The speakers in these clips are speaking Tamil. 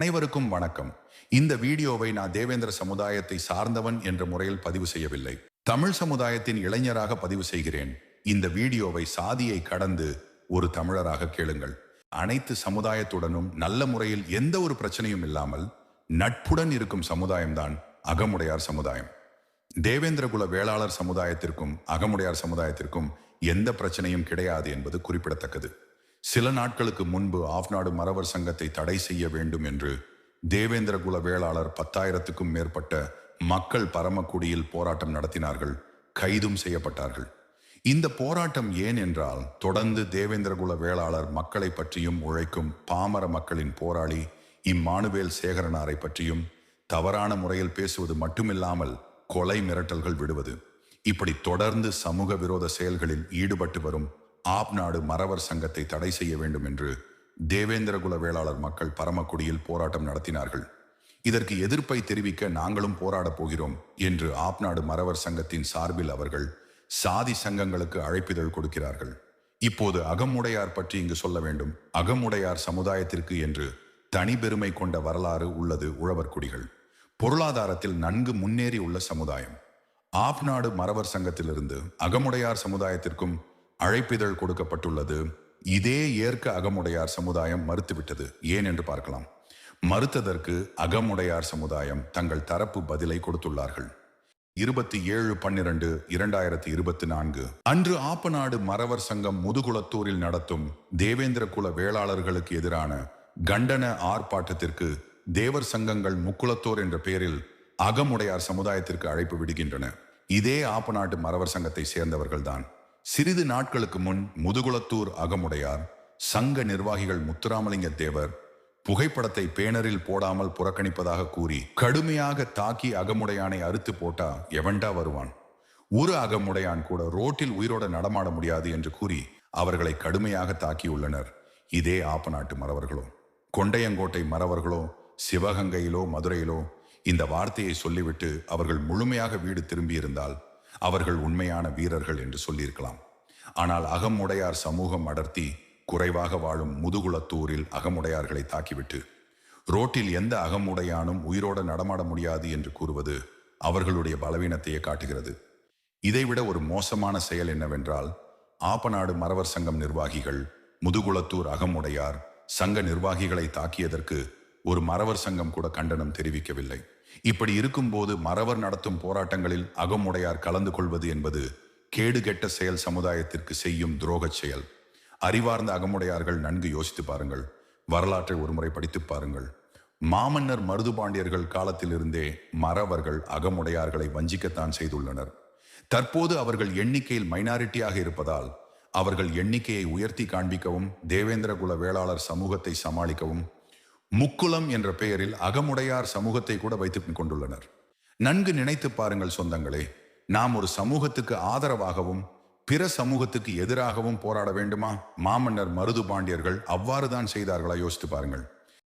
அனைவருக்கும் வணக்கம். இந்த வீடியோவை நான் தேவேந்திர சமுதாயத்தை சார்ந்தவன் என்ற முறையில் பதிவு செய்யவில்லை. தமிழ் சமுதாயத்தின் இளைஞராக பதிவு செய்கிறேன். இந்த வீடியோவை சாதியை கடந்து ஒரு தமிழராக கேளுங்கள். அனைத்து சமுதாயத்துடனும் நல்ல முறையில் எந்த ஒரு பிரச்சனையும் இல்லாமல் நட்புடன் இருக்கும் சமுதாயம்தான் அகமுடையார் சமுதாயம். தேவேந்திரகுல வேளாளர் சமுதாயத்திற்கும் அகமுடையார் சமுதாயத்திற்கும் எந்த பிரச்சனையும் கிடையாது என்பது குறிப்பிடத்தக்கது. சில நாட்களுக்கு முன்பு ஆஃப்நாடு மறவர் சங்கத்தை தடை செய்ய வேண்டும் என்று தேவேந்திரகுல வேளாளர் பத்தாயிரத்துக்கும் மேற்பட்ட மக்கள் பரமக்குடியில் போராட்டம் நடத்தினார்கள் கைதும் செய்யப்பட்டார்கள். இந்த போராட்டம் ஏன் என்றால் தொடர்ந்து தேவேந்திரகுல வேளாளர் மக்களை பற்றியும் உழைக்கும் பாமர மக்களின் போராளி இம்மானுவேல் சேகரனாரை பற்றியும் தவறான முறையில் பேசுவது மட்டுமில்லாமல் கொலை மிரட்டல்கள் விடுவது. இப்படி தொடர்ந்து சமூக விரோத செயல்களில் ஈடுபட்டு வரும் ஆப் நாடு மறவர் சங்கத்தை தடை செய்ய வேண்டும் என்று தேவேந்திரகுல வேளாளர் மக்கள் பரமக்குடியில் போராட்டம் நடத்தினார்கள். இதற்கு எதிர்ப்பை தெரிவிக்க நாங்களும் போராடப் போகிறோம் என்று ஆப் நாடு மறவர் சங்கத்தின் சார்பில் அவர்கள் சாதி சங்கங்களுக்கு அழைப்பிதழ் கொடுக்கிறார்கள். இப்போது அகமுடையார் பற்றி இங்கு சொல்ல வேண்டும். அகமுடையார் சமுதாயத்திற்கு என்று தனி பெருமை கொண்ட வரலாறு உள்ளது உழவர் குடிகள். பொருளாதாரத்தில் நன்கு முன்னேறி உள்ள சமுதாயம். ஆப் நாடு மறவர் சங்கத்திலிருந்து அகமுடையார் சமுதாயத்திற்கும் அழைப்பிதழ் கொடுக்கப்பட்டுள்ளது. இதே ஏற்க அகமுடையார் சமுதாயம் மறுத்துவிட்டது. ஏன் என்று பார்க்கலாம். மறுத்ததற்கு அகமுடையார் சமுதாயம் தங்கள் தரப்பு பதிலை கொடுத்துள்ளார்கள். இருபத்தி ஏழு பன்னிரண்டு இரண்டாயிரத்தி இருபத்தி நான்கு அன்று ஆப்பநாடு மறவர் சங்கம் முதுகுளத்தூரில் நடத்தும் தேவேந்திர குல வேளாளர்களுக்கு எதிரான கண்டன ஆர்ப்பாட்டத்திற்கு தேவர் சங்கங்கள் முக்குளத்தோர் என்ற பெயரில் அகமுடையார் சமுதாயத்திற்கு அழைப்பு விடுகின்றன. இதே ஆப்பநாட்டு மறவர் சங்கத்தை சேர்ந்தவர்கள்தான். சிறிது நாட்களுக்கு முன் முதுகுளத்தூர் அகமுடையார் சங்க நிர்வாகிகள் முத்துராமலிங்க தேவர் புகைப்படத்தை பேனரில் போடாமல் புறக்கணிப்பதாக கூறி கடுமையாக தாக்கி அகமுடையானை அறுத்து போட்டா எவன்டா வருவான்? ஒரு அகமுடையான் கூட ரோட்டில் உயிரோட நடமாட முடியாது என்று கூறி அவர்களை கடுமையாக தாக்கியுள்ளனர். இதே ஆப்பநாட்டு மறவர்களோ கொண்டையங்கோட்டை மறவர்களோ சிவகங்கையிலோ மதுரையிலோ இந்த வார்த்தையை சொல்லிவிட்டு அவர்கள் முழுமையாக வீடு திரும்பியிருந்தால் அவர்கள் உண்மையான வீரர்கள் என்று சொல்லியிருக்கலாம். ஆனால் அகமுடையார் சமூகம் அடர்த்தி குறைவாக வாழும் முதுகுளத்தூரில் அகமுடையார்களை தாக்கிவிட்டு ரோட்டில் எந்த அகமுடையானும் உயிரோடு நடமாட முடியாது என்று கூறுவது அவர்களுடைய பலவீனத்தையே காட்டுகிறது. இதைவிட ஒரு மோசமான செயல் என்னவென்றால் ஆப்பநாடு மறவர் சங்கம் நிர்வாகிகள் முதுகுளத்தூர் அகமுடையார் சங்க நிர்வாகிகளை தாக்கியதற்கு ஒரு மறவர் சங்கம் கூட கண்டனம் தெரிவிக்கவில்லை. இப்படி இருக்கும்போது மறவர் நடத்தும் போராட்டங்களில் அகமுடையார் கலந்து கொள்வது என்பது கேடு கெட்ட செயல் சமுதாயத்திற்கு செய்யும் துரோகச் செயல். அறிவார்ந்த அகமுடையார்கள் நன்கு யோசித்து பாருங்கள். வரலாற்றை ஒருமுறை படித்து பாருங்கள். மாமன்னர் மருதுபாண்டியர்கள் காலத்திலிருந்தே மறவர்கள் அகமுடையார்களை வஞ்சிக்கத்தான் செய்துள்ளனர். தற்போது அவர்கள் எண்ணிக்கையில் மைனாரிட்டியாக இருப்பதால் அவர்கள் எண்ணிக்கையை உயர்த்தி காண்பிக்கவும் தேவேந்திர குல வேளாளர் சமூகத்தை சமாளிக்கவும் முக்குளம் என்ற பெயரில் அகமுடையார் சமூகத்தை கூட வைத்துக் கொண்டுள்ளனர். நன்கு நினைத்து பாருங்கள் சொந்தங்களே நாம் ஒரு சமூகத்துக்கு ஆதரவாகவும் பிற சமூகத்துக்கு எதிராகவும் போராட வேண்டுமா? மாமன்னர் மருது பாண்டியர்கள் அவ்வாறுதான் செய்தார்களா? யோசித்து பாருங்கள்.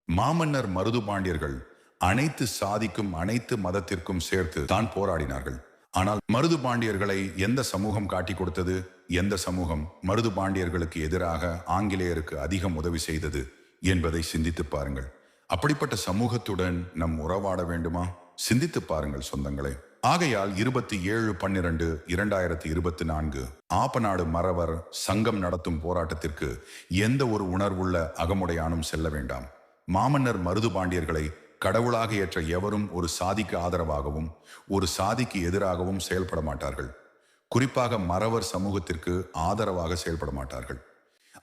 மாமன்னர் மருது பாண்டியர்கள் அனைத்து சாதிக்கும் அனைத்து மதத்திற்கும் சேர்த்து தான் போராடினார்கள். ஆனால் மருது பாண்டியர்களை எந்த சமூகம் காட்டி கொடுத்தது? எந்த சமூகம் மருது பாண்டியர்களுக்கு எதிராக ஆங்கிலேயருக்கு அதிகம் உதவி செய்தது? என்பதை சிந்தித்து பாருங்கள். அப்படிப்பட்ட சமூகத்துடன் நம் உறவாட வேண்டுமா? சிந்தித்து பாருங்கள் சொந்தங்களே. ஆகையால் இருபத்தி ஏழு பன்னிரண்டு இரண்டாயிரத்தி இருபத்தி நான்கு ஆப்பநாடு மறவர் சங்கம் நடத்தும் போராட்டத்திற்கு எந்த ஒரு உணர்வுள்ள அகமுடையானும் செல்ல வேண்டாம். மாமன்னர் மருது பாண்டியர்களை கடவுளாக ஏற்ற எவரும் ஒரு சாதிக்கு ஆதரவாகவும் ஒரு சாதிக்கு எதிராகவும் செயல்பட மாட்டார்கள். குறிப்பாக மறவர் சமூகத்திற்கு ஆதரவாக செயல்பட மாட்டார்கள்.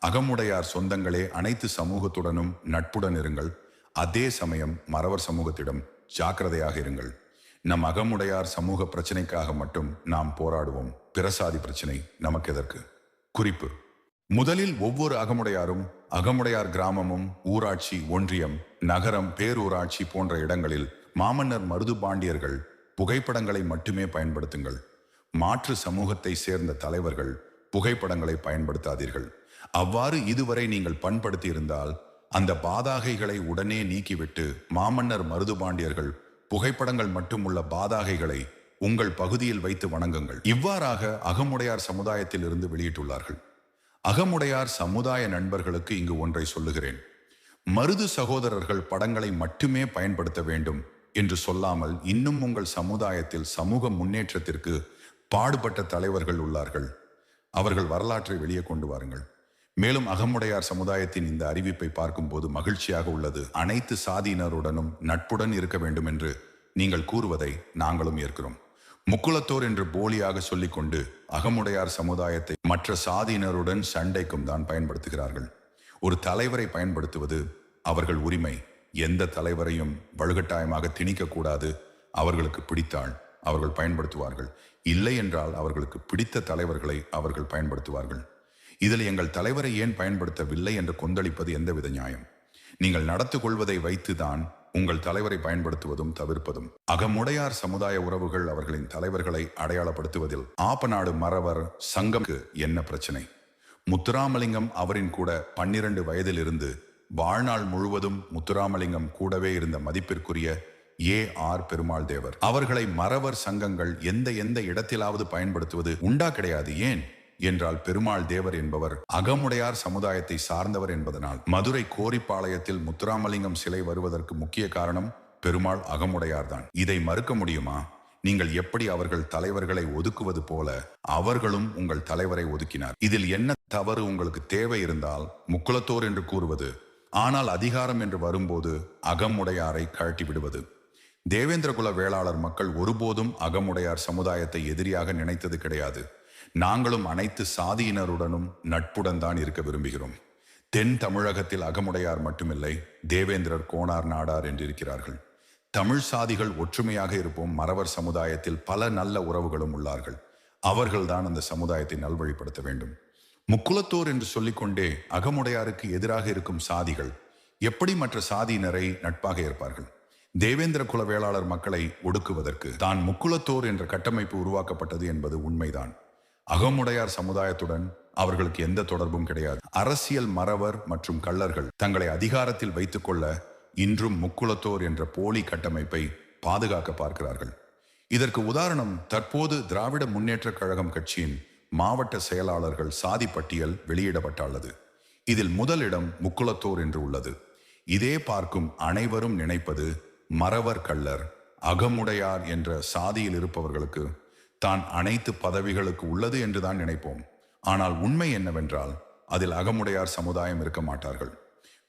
அகமுடையார் சொந்தங்களே அனைத்து சமூகத்துடனும் நட்புடன் இருங்கள். அதே சமயம் மறவர் சமூகத்திடம் ஜாக்கிரதையாக இருங்கள். நம் அகமுடையார் சமூக பிரச்சனைக்காக மட்டும் நாம் போராடுவோம். பிரசாதி பிரச்சனை நமக்கு எதற்கு? குறிப்பு. முதலில் ஒவ்வொரு அகமுடையாரும் அகமுடையார் கிராமமும் ஊராட்சி ஒன்றியம் நகரம் பேரூராட்சி போன்ற இடங்களில் மாமன்னர் மருது பாண்டியர்கள் புகைப்படங்களை மட்டுமே பயன்படுத்துங்கள். மாற்று சமூகத்தை சேர்ந்த தலைவர்கள் புகைப்படங்களை பயன்படுத்தாதீர்கள். அவ்வாறு இதுவரை நீங்கள் பண்படுத்தியிருந்தால் அந்த பாதாகைகளை உடனே நீக்கிவிட்டு மாமன்னர் மருதுபாண்டியர்கள் புகைப்படங்கள் மட்டுமுள்ள பாதாகைகளை உங்கள் பகுதியில் வைத்து வணங்குங்கள். இவ்வாறாக அகமுடையார் சமுதாயத்தில் இருந்து வெளியிட்டுள்ளார்கள். அகமுடையார் சமுதாய நண்பர்களுக்கு இங்கு ஒன்றை சொல்லுகிறேன். மருது சகோதரர்கள் படங்களை மட்டுமே பயன்படுத்த வேண்டும் என்று சொல்லாமல் இன்னும் உங்கள் சமுதாயத்தில் சமூக முன்னேற்றத்திற்கு பாடுபட்ட தலைவர்கள் உள்ளார்கள். அவர்கள் வரலாற்றை வெளியே கொண்டு வாருங்கள். மேலும் அகமுடையார் சமுதாயத்தின் இந்த அறிவிப்பை பார்க்கும்போது மகிழ்ச்சியாக உள்ளது. அனைத்து சாதியினருடனும் நட்புடன் இருக்க வேண்டும் என்று நீங்கள் கூறுவதை நாங்களும் ஏற்கிறோம். முக்குளத்தோர் என்று போலியாக சொல்லிக்கொண்டு அகமுடையார் சமுதாயத்தை மற்ற சாதியினருடன் சண்டைக்கும் தான் பயன்படுத்துகிறார்கள். ஒரு தலைவரை பயன்படுத்துவது அவர்கள் உரிமை. எந்த தலைவரையும் வலுகட்டாயமாக திணிக்கக்கூடாது. அவர்களுக்கு பிடித்தால் அவர்கள் பயன்படுத்துவார்கள். இல்லை என்றால் அவர்களுக்கு பிடித்த தலைவர்களை அவர்கள் பயன்படுத்துவார்கள். இதில் எங்கள் தலைவரை ஏன் பயன்படுத்தவில்லை என்று கொந்தளிப்பது எந்தவித நியாயம்? நீங்கள் நடத்து கொள்வதை வைத்துதான் உங்கள் தலைவரை பயன்படுத்துவதும் தவிர்ப்பதும். அகமுடையார் சமுதாய உறவுகள் அவர்களின் தலைவர்களை அடையாளப்படுத்துவதில் ஆப்பநாடு மறவர் சங்கம்க்கு என்ன பிரச்சனை? முத்துராமலிங்கம் அவரின் கூட பன்னிரண்டு வயதிலிருந்து வாழ்நாள் முழுவதும் முத்துராமலிங்கம் கூடவே இருந்த மதிப்பிற்குரிய ஏ. ஆர். பெருமாள் தேவர் அவர்களை மறவர் சங்கங்கள் எந்த எந்த இடத்திலாவது பயன்படுத்துவது உண்டா கிடையாது ஏன்? என்றால் பெருமாள் தேவர் என்பவர் அகமுடையார் சமுதாயத்தை சார்ந்தவர் என்பதனால். மதுரை கோரிப்பாளையத்தில் முத்துராமலிங்கம் சிலை வருவதற்கு முக்கிய காரணம் பெருமாள் அகமுடையார்தான். இதை மறுக்க முடியுமா? நீங்கள் எப்படி அவர்கள் தலைவர்களை ஒதுக்குவது போல அவர்களும் உங்கள் தலைவரை ஒதுக்கினார். இதில் என்ன தவறு உங்களுக்கு தேவை இருந்தால் முக்குளத்தோர் என்று கூறுவது ஆனால் அதிகாரம் என்று வரும்போது அகமுடையாரை கழட்டி விடுவது. தேவேந்திரகுல வேளாளர் மக்கள் ஒருபோதும் அகமுடையார் சமுதாயத்தை எதிரியாக நினைத்தது கிடையாது. நாங்களும் அனைத்து சாதியினருடனும் நட்புடன் தான் இருக்க விரும்புகிறோம். தென் தமிழகத்தில் அகமுடையார் மட்டுமில்லை தேவேந்திரர் கோணார் நாடார் என்று இருக்கிறார்கள் தமிழ் சாதிகள் ஒற்றுமையாக இருப்போம் மறவர் சமுதாயத்தில் பல நல்ல உறவுகளும் உள்ளார்கள். அவர்கள்தான் அந்த சமுதாயத்தை நல்வழிப்படுத்த வேண்டும். முக்குலத்தோர் என்று சொல்லிக்கொண்டே அகமுடையாருக்கு எதிராக இருக்கும் சாதிகள் எப்படி மற்ற சாதியினரை நட்பாக இருப்பார்கள் தேவேந்திர குல வேளாளர் மக்களை ஒடுக்குவதற்கு தான் முக்குலத்தோர் என்ற கட்டமைப்பு உருவாக்கப்பட்டது என்பது உண்மைதான். அகமுடையார் சமுதாயத்துடன் அவர்களுக்கு எந்த தொடர்பும் கிடையாது. அரசியல் மறவர் மற்றும் கள்ளர்கள் தங்களை அதிகாரத்தில் வைத்துக்கொள்ள இன்றும் முக்குலத்தோர் என்ற போலி கட்டமைப்பை பாதுகாக்க பார்க்கிறார்கள். இதற்கு உதாரணம் தற்போது திராவிட முன்னேற்ற கழகம் கட்சியின் மாவட்ட செயலாளர்கள் சாதி பட்டியல் வெளியிடப்பட்டுள்ளது. இதில் முதலிடம் முக்குளத்தோர் என்று உள்ளது. இதே பார்க்கும் அனைவரும் நினைப்பது மறவர் கள்ளர் அகமுடையார் என்ற சாதியில் இருப்பவர்களுக்கு தான் அனைத்து பதவிகளுக்கு உள்ளது என்றுதான் நினைப்போம். ஆனால் உண்மை என்னவென்றால் அதில் அகமுடையார் சமுதாயம் இருக்க மாட்டார்கள்.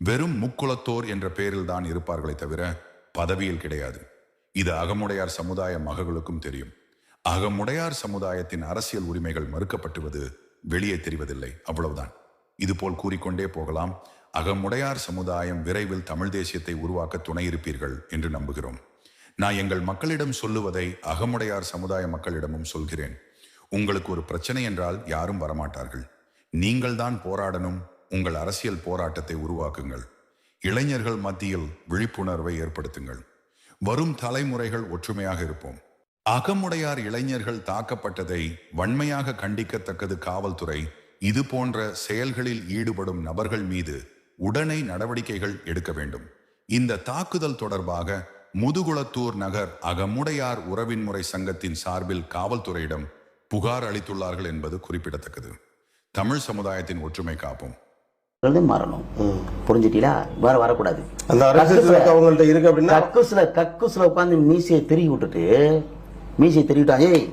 வெறும் முக்குளத்தோர் என்ற பெயரில் தான் இருப்பார்களே தவிர பதவியில் கிடையாது. இது அகமுடையார் சமுதாய மகள்களுக்கும் தெரியும். அகமுடையார் சமுதாயத்தின் அரசியல் உரிமைகள் மறுக்கப்பட்டுவது வெளியே தெரிவதில்லை. அவ்வளவுதான். இதுபோல் கூறிக்கொண்டே போகலாம். அகமுடையார் சமுதாயம் விரைவில் தமிழ் தேசியத்தை உருவாக்க துணை இருப்பீர்கள் என்று நம்புகிறோம். நான் எங்கள் மக்களிடம் சொல்லுவதை அகமுடையார் சமுதாய மக்களிடமும் சொல்கிறேன். உங்களுக்கு ஒரு பிரச்சனை என்றால் யாரும் வரமாட்டார்கள். நீங்கள்தான் போராடணும் உங்கள் அரசியல் போராட்டத்தை உருவாக்குங்கள். இளைஞர்கள் மத்தியில் விழிப்புணர்வை ஏற்படுத்துங்கள். வரும் தலைமுறைகள் ஒற்றுமையாக இருப்போம். அகமுடையார் இளைஞர்கள் தாக்கப்பட்டதை வன்மையாக கண்டிக்கத்தக்கது காவல்துறை இது போன்ற செயல்களில் ஈடுபடும் நபர்கள் மீது உடனே நடவடிக்கைகள் எடுக்க வேண்டும். இந்த தாக்குதல் தொடர்பாக முதுகுளத்தூர் நகர் அகமுடையார் உறவின் முறை சங்கத்தின் சார்பில் காவல்துறையிடம் புகார் அளித்துள்ளார்கள் என்பது குறிப்பிடத்தக்கது. தமிழ் சமுதாயத்தின் ஒற்றுமை காப்போம். வந்து மாறணும். புரிஞ்சுட்டீங்களா? வேற வரக்கூடாது. அந்த அவங்கள்ட்ட இருக்கு அப்படின்னா கக்குஸ்ல கக்குஸ்ல உட்காந்து மீசையை திருகி விட்டுட்டு மீசையை திருகிட்டான் ஏய்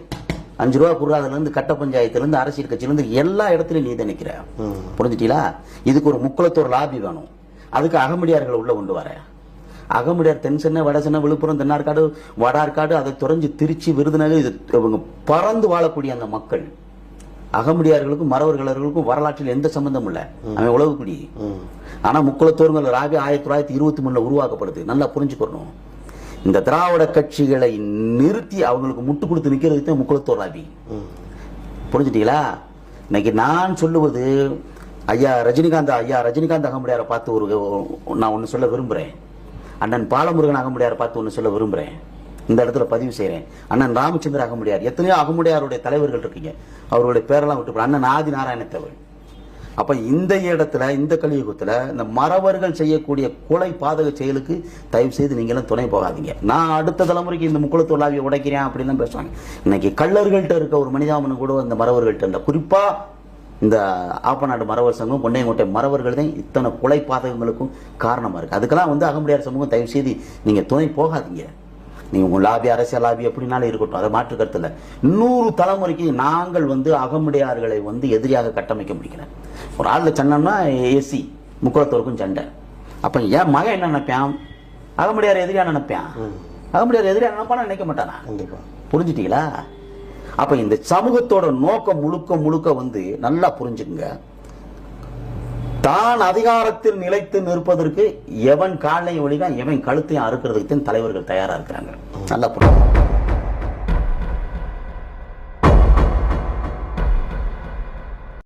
அஞ்சு ரூபா குடுறாதுல இருந்து கட்ட பஞ்சாயத்துல இருந்து அரசியல் கட்சியில இருந்து எல்லா இடத்துலயும் நீ தான் நிக்கிற. புரிஞ்சுட்டீங்களா? இதுக்கு ஒரு முக்குளத்தோர் லாபி வேணும். அதுக்கு அகமுடியார்களை உள்ள கொண்டு வர. அகமுடியார் தென் சென்னை வட சென்னை விழுப்புரம் தென்னார்காடு வடார்காடு அதை துறைஞ்சு திருச்சி விருதுநகர் இது இவங்க பறந்து வாழக்கூடிய அந்த மக்கள். அகமுடியார்களுக்கும் மறவர்களுக்கும் வரலாற்றில் எந்த சம்பந்தம் இல்ல. அவன் உழவுக்குடி ஆனா முக்குளத்தோருங்கிற ராவி ஆயிரத்தி தொள்ளாயிரத்தி இருபத்தி மூணுல உருவாக்கப்படுது. நல்லா புரிஞ்சுக்கணும். இந்த திராவிட கட்சிகளை நிறுத்தி அவங்களுக்கு முட்டு கொடுத்து நிக்கிறதுக்கு தான் முக்குளத்தோர் ராவி புரிஞ்சுட்டீங்களா? இன்னைக்கு நான் சொல்லுவது ஐயா ரஜினிகாந்த் ஐயா ரஜினிகாந்த் அகமுடியாரை பார்த்து ஒரு நான் ஒன்று சொல்ல விரும்புகிறேன் அண்ணன் பாலமுருகன் அகமுடியாரை பார்த்து ஒன்று சொல்ல விரும்புகிறேன் இந்த இடத்துல பதிவு செய்கிறேன் அண்ணன் ராமச்சந்திர அகமுடியார் எத்தனையோ அகமுடியாருடைய தலைவர்கள் இருக்கீங்க. அவருடைய பேரெல்லாம் விட்டு அண்ணன் ஆதி நாராயணத்தேவர். அப்ப இந்த இடத்துல இந்த கலியுகத்துல இந்த மறவர்கள் செய்யக்கூடிய கொலை பாதக செயலுக்கு தயவு செய்து நீங்களும் துணை போகாதீங்க. நான் அடுத்த தலைமுறைக்கு இந்த முக்குளத்து தொழிலாவியை உடைக்கிறேன் அப்படின்னு பேசுவாங்க. இன்னைக்கு கள்ளர்கள்ட்ட இருக்க ஒரு மனிதாமனு கூட அந்த மறவர்கள்ட்ட இல்ல. குறிப்பா இந்த ஆப்பநாடு மறவர் சங்கம் கொண்டையங்கோட்டை மறவர்கள் தான் இத்தனை கொலை பாதகங்களுக்கும் காரணமா இருக்கு. அதுக்கெல்லாம் வந்து அகமுடையார் சமூகம் தயவு செய்து நீங்க துணை போகாதீங்க. நீங்க உங்க லாபி அரசியல் லாபி எப்படினாலும் இருக்கட்டும். அதை மாற்று கருத்து இல்லை நூறு தலைமுறைக்கு நாங்கள் வந்து அகமுடையார்களை வந்து எதிரியாக கட்டமைக்க முடிக்கிறேன் ஒரு ஆள்ல சண்டம்னா ஏசி முக்குளத்தோருக்கும் சண்டை. அப்ப என் மகன் என்ன நினைப்பான்? அகமுடையார் எதிரியா நினைப்பான்? அகமுடையார் எதிரியா நினைப்பானா? நினைக்க மாட்டானா? கண்டிப்பா. புரிஞ்சுட்டீங்களா? அப்ப இந்த சமூகத்தோட நோக்கம் முழுக்க முழுக்க வந்து நல்லா புரிஞ்சுக்குங்க. தான் அதிகாரத்தில் நிலைத்து நிற்பதற்கு எவன் காலையும் ஒழிதான் எவன் கழுத்தையும் அறுக்கிறதுக்கு தான் தலைவர்கள் தயாரா இருக்கிறாங்க. நல்லா புரியுது